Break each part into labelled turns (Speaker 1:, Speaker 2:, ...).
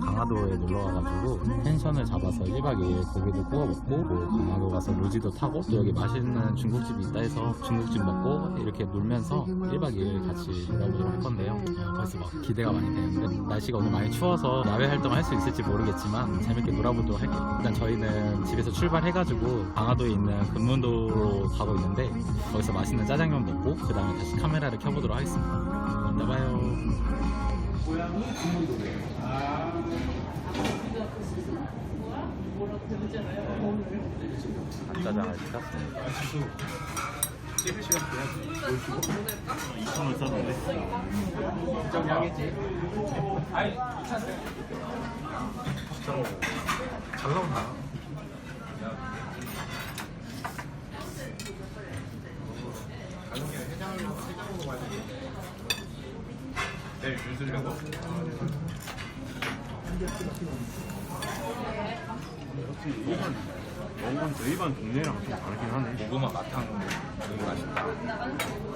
Speaker 1: 강화도에 놀러 가가지고 펜션을 잡아서 1박 2일 고기도 구워 먹고 뭐 강화도 가서 루지도 타고 또 여기 맛있는 중국집이 있다 해서 중국집 먹고 이렇게 놀면서 1박 2일 같이 놀아보도록 할 건데요. 어, 벌써 막 기대가 많이 되는데 날씨가 오늘 많이 추워서 야외 활동을 할 수 있을지 모르겠지만 재밌게 놀아보도록 할게요. 일단 저희는 집에서 출발해가지고 강화도에 있는 금문도로 가고 있는데 거기서 맛있는 짜장면 먹고 그 다음에 다시 카메라를 켜보도록 하겠습니다. 이따 봐요. 간짜장을 시켰습니다. 잘 나온다.
Speaker 2: 일반 먹은 저희 반 동네랑 좀 다르긴 하네.
Speaker 1: 고구마 마탕 되게 맛있다.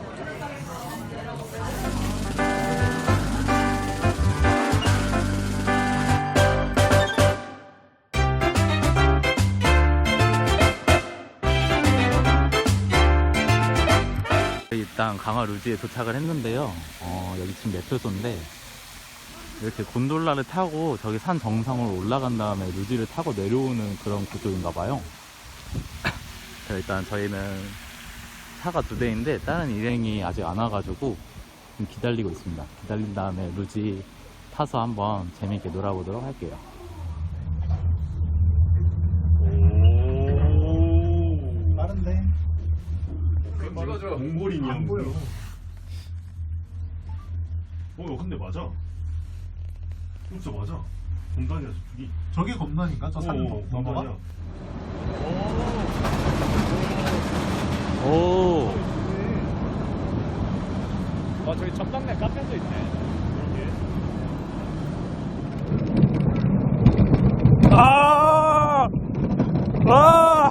Speaker 1: 일단 강화 루지에 도착을 했는데요. 어, 여기 지금 매표소인데 이렇게 곤돌라를 타고 저기 산 정상으로 올라간 다음에 루지를 타고 내려오는 그런 구조인가 봐요. 자, 일단 저희는 차가 두 대인데 다른 일행이 아직 안 와가지고 좀 기다리고 있습니다. 기다린 다음에 루지 타서 한번 재밌게 놀아보도록 할게요.
Speaker 3: 빠른데?
Speaker 2: 몽골인이 안 보여. 어, 근데 맞아. 진짜 맞아. 검단이야 저쪽이.
Speaker 3: 저게 겁나니까? 저 사는
Speaker 2: 어? 검단이야.
Speaker 1: 오,
Speaker 4: 아 저기 전방에 카페도 있네.
Speaker 1: 아, 아,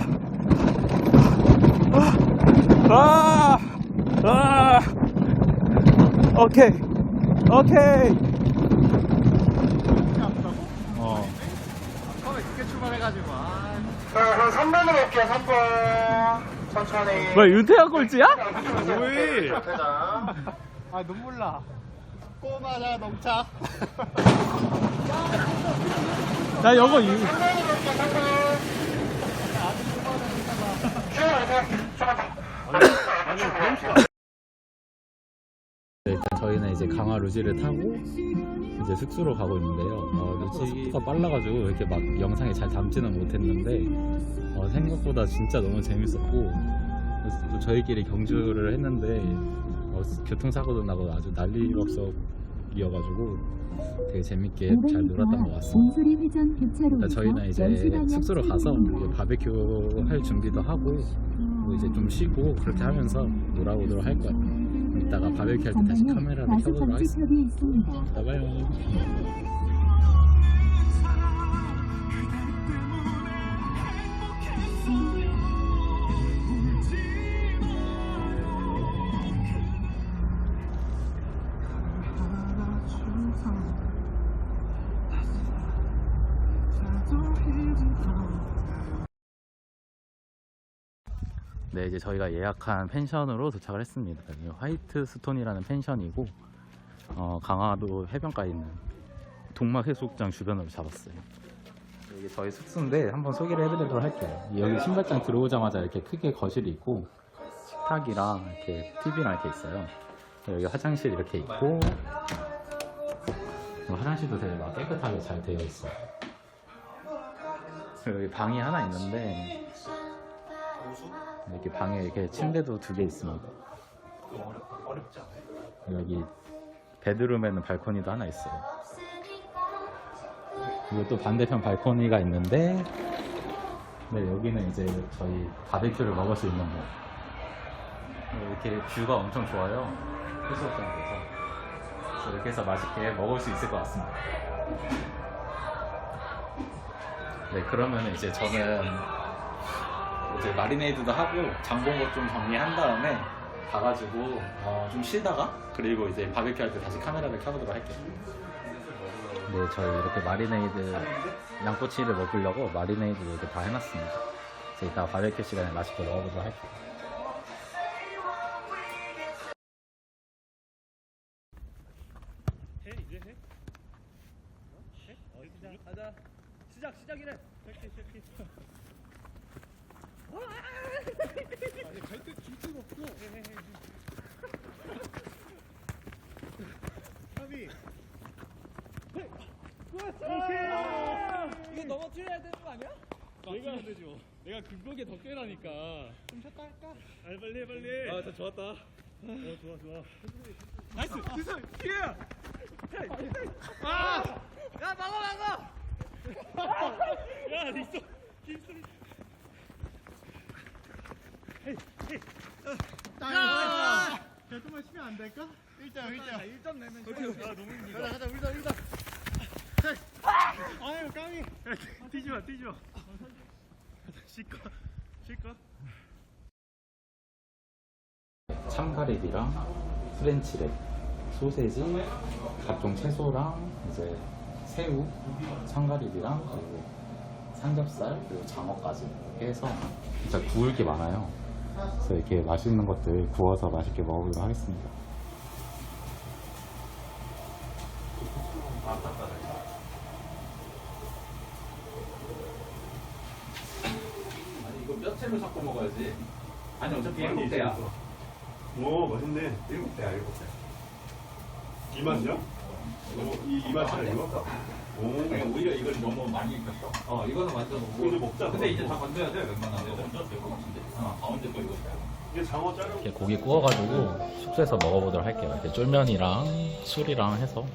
Speaker 1: 아, 아, 오케이, 오케이. 어.
Speaker 4: 처음에 늦게 출발해가지고 아.
Speaker 5: 한 3번으로 할게요, 3번. 천천히.
Speaker 1: 뭐 윤태현 꼴찌야?
Speaker 4: 뭐해?
Speaker 5: 대장.
Speaker 4: 아 눈물 나. 꼬마자 농차.
Speaker 1: 나 이거 유...
Speaker 5: 3번으로 할게요, 3번.
Speaker 1: 네, 일단 저희는 이제 강화 루지를 타고 이제 숙소로 가고 있는데요. 어, 루지 속도가 빨라가지고 이렇게 막 영상에 잘 담지는 못했는데 어, 생각보다 진짜 너무 재밌었고 또 저희끼리 경주를 했는데 어, 교통사고도 나고 아주 난리법석이어가지고 되게 재밌게 잘 놀았던 것 같습니다. 일단 저희는 이제 숙소로 가서 이제 바베큐 할 준비도 하고 뭐 이제 좀 쉬고 그렇게 하면서 놀아보도록 할 거예요. 이따가 바베큐 할 때 다시 카메라를 켜보도록 하겠습니다.
Speaker 6: 방지턱이 있습니다.
Speaker 1: 이따 봐요. 네, 이제 저희가 예약한 펜션으로 도착을 했습니다. 화이트 스톤이라는 펜션이고, 어, 강화도 해변가에 있는 동막 해수욕장 주변으로 잡았어요. 이게 저희 숙소인데 한번 소개를 해드리도록 할게요. 여기 신발장 들어오자마자 이렇게 크게 거실이 있고, 식탁이랑 이렇게 TV랑 이렇게 있어요. 여기 화장실 이렇게 있고, 그리고 화장실도 되게 막 깨끗하게 잘 되어 있어요. 여기 방이 하나 있는데, 이렇게 방에 이렇게 침대도 두 개 있습니다. 여기 베드룸에는 발코니도 하나 있어요. 그리고 또 반대편 발코니가 있는데, 네, 여기는 이제 저희 바베큐를 먹을 수 있는 거. 이렇게 뷰가 엄청 좋아요. 해수욕장에서. 이렇게 해서 맛있게 먹을 수 있을 것 같습니다. 네, 그러면 이제 저는 이제 마리네이드도 하고 장 본 것 좀 정리한 다음에 가가지고 어, 좀 쉬다가 그리고 이제 바베큐 할 때 다시 카메라를 켜보도록 할게요. 네, 저희 이렇게 마리네이드 양꼬치를 먹으려고 마리네이드 이렇게 다 해놨습니다. 그래서 이따 바베큐 시간에 맛있게 먹어보도록 할게요.
Speaker 4: 가자. 시작 시작이래. 시작해 시작해. 아니 갈때 하비. 이거 넘어뜨려야 되는 거 아니야? 내가 되죠. 내가 그거게 더 깨라니까. 좀 쉬었다 할까? 아 빨리 해 빨리. 아저 좋았다. 어 좋아 좋아. 나이스 기술 기회야. 아! 야 막아 막아. 야 닉소 닉소. 야! 야, 좀만 쉬면 안 될까? 1점, 1점. 1점 내면 아, 너무 힘들다. 가자, 가자, 울다, 울다. 아유, 까미. 뛰지 마, 뛰지 마. 쉴까? 쉴까?
Speaker 1: 참가리비랑 프렌치랩, 소세지, 각종 채소랑 이제 새우, 참가리비랑 그리고 삼겹살 그리고 장어까지 이렇게 해서 진짜 구울 게 많아요. 그래서 이렇게 맛있는 것들 구워서 맛있게 먹어보도록 하겠습니다.
Speaker 6: 이거 뼈채로 섞어 먹어야지. 아니 어차피 일곱 대야.
Speaker 2: 오 맛있네.
Speaker 6: 일곱 대야 일곱 대.
Speaker 2: 이 맛이야? 오, 이, 이 맛이야 이거? 오.
Speaker 6: 아니, 오히려 이걸 너무 많이 익혔어. 어 이거는 완전 먹고.
Speaker 2: 이제 먹자,
Speaker 6: 근데 이제. 다 건져야 돼 웬만하면. 건져도 될것 같은데.
Speaker 1: 이렇게 고기 구워가지고 숙소에서 먹어보도록 할게요. 이렇게 쫄면이랑 술이랑 해서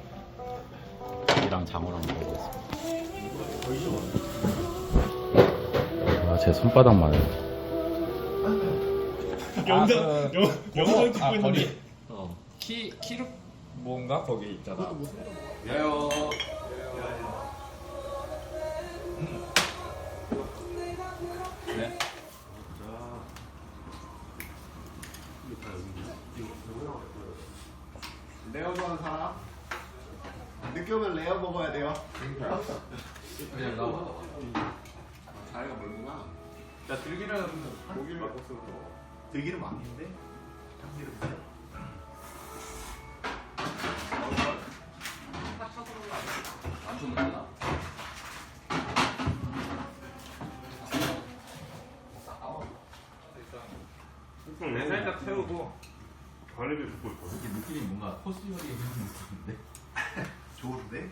Speaker 1: 고기랑 장어랑 먹어보겠습니다. 아, 제 손바닥만 해요.
Speaker 2: 영상 영 영상 찍고 있는데.
Speaker 6: 어. 키 키로 뭔가 거기 있잖아. 야요. 네.
Speaker 3: 레어 좋아하는 사람? 늦게 오면 레어 먹어야 돼요.
Speaker 6: 그냥 나. 자리가 멀구나. 야 들기름
Speaker 3: 고기를 먹었어. 들기름 많은데? 참기름 있어요?
Speaker 6: 안 좋는구나. 내 살짝 태우고
Speaker 2: 가리비 굽고 있거든.
Speaker 6: 느낌이 뭔가 코스요리 느낌인데.
Speaker 3: 좋은데?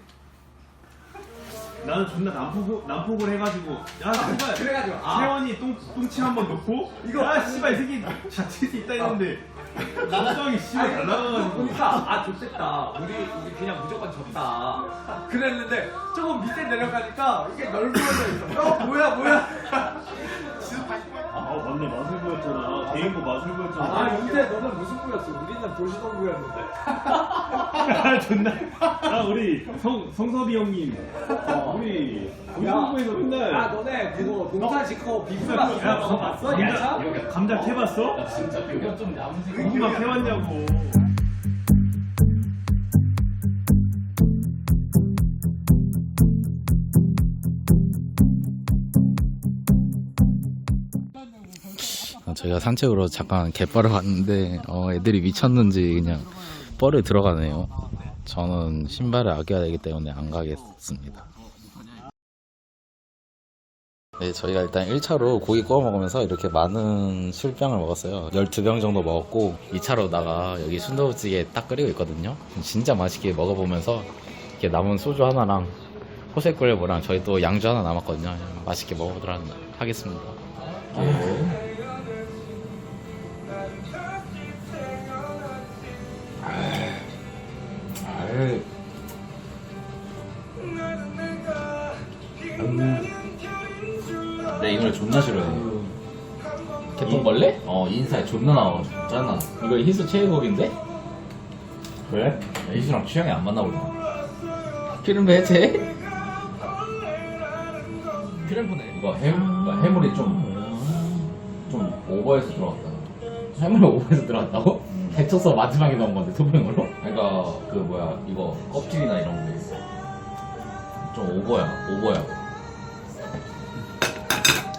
Speaker 2: 나는 존나 난폭을 난폭을 해가지고 야 정말
Speaker 6: 그래가지고 아.
Speaker 2: 세원이 똥 똥침 한번 넣고? 이거. 아 씨발 이 새끼 수 있다 했는데. 감성이 씨발 잘 나가가지고.
Speaker 7: 보니까 아 좋겠다. 우리 우리 그냥 무조건 졌다. 그랬는데 조금 밑에 내려가니까 이게 넓어져 있어. 어 뭐야 뭐야.
Speaker 2: 아 맞네 맛을 보였잖아. 개인거 맛을 보였잖아.
Speaker 7: 아 근데 너는 무슨 부였어. 우리는 도시동부였는데.
Speaker 2: 아 존나. 아 우리 성 성섭이 형님. 우리 우승부에서
Speaker 7: 아
Speaker 2: 맨날
Speaker 7: 너네 그거 농사 짓고 비프가
Speaker 2: 야,
Speaker 7: 그거 봤어? 야차?
Speaker 2: 감자 감자 캐봤어?
Speaker 6: 진짜 이건 좀 남은 생각.
Speaker 2: 고구마 캐왔냐고
Speaker 1: 저희가 산책으로 잠깐 갯벌을 갔는데 어, 애들이 미쳤는지 그냥 뻘을 들어가네요. 저는 신발을 아껴야 되기 때문에 안 가겠습니다. 네, 저희가 일단 1차로 고기 구워 먹으면서 이렇게 많은 술병을 먹었어요. 12병 정도 먹었고 2차로다가 여기 순두부찌개 딱 끓이고 있거든요. 진짜 맛있게 먹어보면서 이렇게 남은 소주 하나랑 호세 끓여보랑 저희 또 양주 하나 남았거든요. 맛있게 먹어보도록 하겠습니다. 내이 노래 존나 싫어해. 개똥벌레? 어, 인사에 존나 나와가지고. 짠나. 이거 희수 최애곡인데? 그래? 야, 희수랑 취향이 안 맞나 보다. 필름배 해체? 필름프네. 이거 해, 이거 해물이 좀, 좀 오버해서 들어갔다. 해물이 오버해서 들어갔다고? 데쳐서 마지막에 넣은 건데, 토핑으로? 그러니까, 그 뭐야, 이거 껍질이나 이런 거. 좀 오버야, 오버야.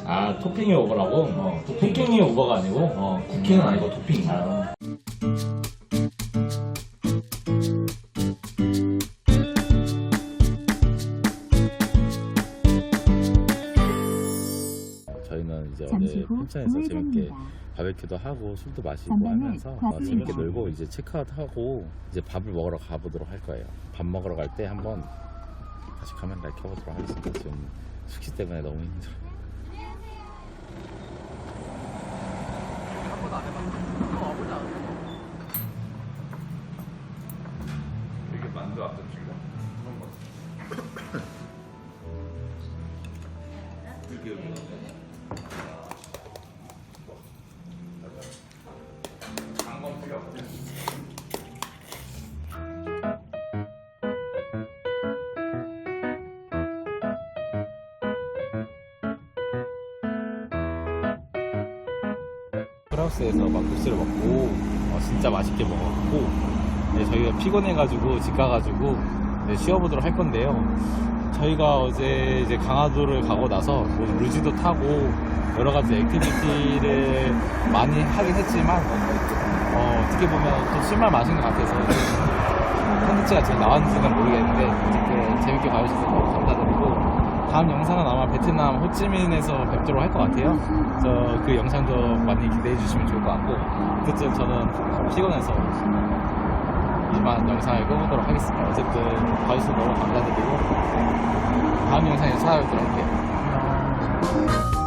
Speaker 1: 아, 토핑이 오버라고? 어, 토핑이 오버가 아니고? 어, 쿠킹은 아니고 토핑. 저 펜션에서 재밌게. 바베큐도 하고 술도 마시고
Speaker 8: 전방에
Speaker 1: 하면서 어, 재밌게
Speaker 8: 구간입니다.
Speaker 1: 놀고 이제 체크아웃하고 이제 밥을 먹으러 가보도록 할 거예요. 밥 먹으러 갈 때 한번 다시 카메라를 켜보도록 하겠습니다. 지금 숙취 때문에 너무 힘들어.
Speaker 6: 이게 만두 아까 주고.
Speaker 1: 프라우스에서 막 국수를 먹고 어, 진짜 맛있게 먹었고 네, 저희가 피곤해가지고 집 가가지고 네, 쉬어보도록 할 건데요. 저희가 어제 이제 강화도를 가고 나서 뭐 루지도 타고 여러 가지 액티비티를 많이 하긴 했지만 어, 어떻게 보면 또 술만 마신 것 같아서 컨텐츠가 잘 나왔는지는 모르겠는데 어쨌든 재밌게 봐주셔서 너무 감사드리고 다음 영상은 아마 베트남 호치민에서 뵙도록 할 것 같아요. 그래서 그 영상도 많이 기대해 주시면 좋을 것 같고 그쯤 저는 피곤해서 이만 영상을 끄보도록 하겠습니다. 어쨌든 봐주셔서 너무 감사드리고 다음 영상에서 찾아뵙도록 할게요.